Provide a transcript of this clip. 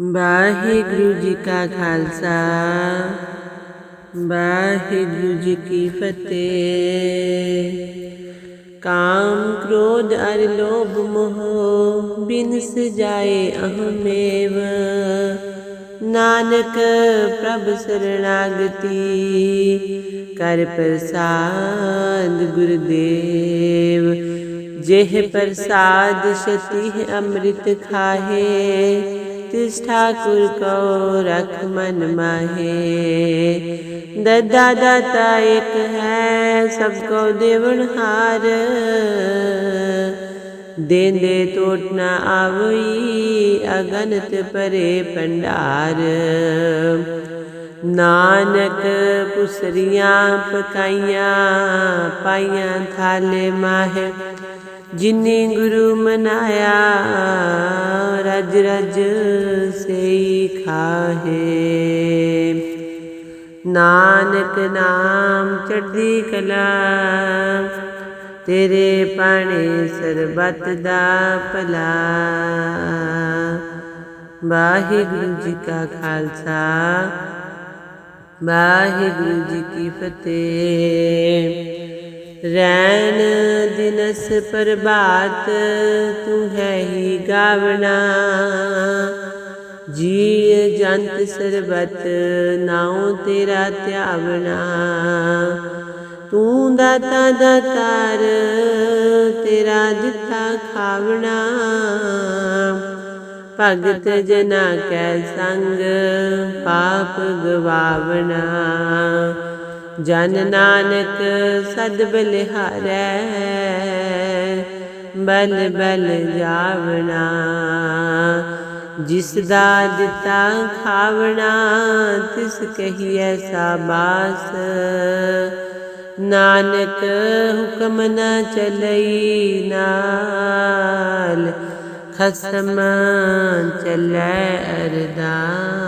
ਵਾਹਿਗੁਰੂ ਜੀ ਕਾ ਖਾਲਸਾ, ਵਾਹਿਗੁਰੂ ਜੀ ਕੀ ਫਤਿਹ। ਕਾਮ ਕ੍ਰੋਧ ਅਰ ਲੋਭ ਮੋਹ, ਬਿਨਸ ਜਾਏ ਅਹਮੇਵ। ਨਾਨਕ ਪ੍ਰਭ ਸਰਣਾਗਤੀ, ਕਰ ਪ੍ਰਸਾਦ ਗੁਰਦੇਵ। ਜਿਹ ਪ੍ਰਸਾਦ ਸਤੀ ਅੰਮ੍ਰਿਤ ਖਾਹੇ ਤਿਸ ਠਾਕੁਰ ਕੋ ਰਖ ਮਨ ਮਾਹੇ ਦਦਾ ਦਾਤਾ ਇੱਕ ਹੈ ਸਭ ਕੋ ਦੇਵਨ ਹਾਰ ਦੇਂਦੇ ਟੋਟ ਨਾ ਆਵਈ ਅਗਨਤ ਪਰੇ ਭੰਡਾਰ ਨਾਨਕ ਪੁਸਰੀਆਂ ਪਕਾਈਆਂ ਪਾਈਆਂ ਥਾਲੇ ਮਾਹੇ ਜਿਨੇ ਗੁਰੂ ਮਨਾਇਆ, ਰਜ ਰਜ ਸਈ ਖਾਹੇ। ਨਾਨਕ ਨਾਮ ਚੜ੍ਹਦੀ ਕਲਾ, ਤੇਰੇ ਪਾਣੇ ਸਰਬਤ ਦਾ ਭਲਾ। ਵਾਹਿਗੁਰੂ ਜੀ ਕਾ ਖਾਲਸਾ, ਵਾਹਿਗੁਰੂ ਜੀ ਕੀ ਫਤਿਹ। ਰੈਣ ਦਿਨਸ ਪ੍ਰਭਾਤ, ਤੂੰ ਹੈ ਹੀ ਗਾਵਣਾ। ਜੀ ਜੰਤ ਸਰਬਤ, ਨਾਉ ਤੇਰਾ ਧਿਆਵਣਾ। ਤੂੰ ਦਾਤਾ ਦਾਤਾਰ ਤੇਰਾ ਦਿੱਤਾ ਖਾਵਣਾ। ਭਗਤ ਜਨਾ ਕੈ ਸੰਗ, ਪਾਪ ਗਵਾਵਣਾ। ਜਨ ਨਾਨਕ ਸਦ ਬਲਿਹਾਰੈ, ਬਲ ਬਲ ਜਾਵਣਾ। ਜਿਸ ਦਾ ਦਿੱਤਾ ਖਾਵਣਾ, ਤਿਸ ਕਹੀਐ ਸਾਬਾਸ। ਨਾਨਕ ਹੁਕਮ ਨਾ ਚਲਈ ਨਾਲ, ਖਸਮ ਚੱਲੈ ਅਰਦਾਸ।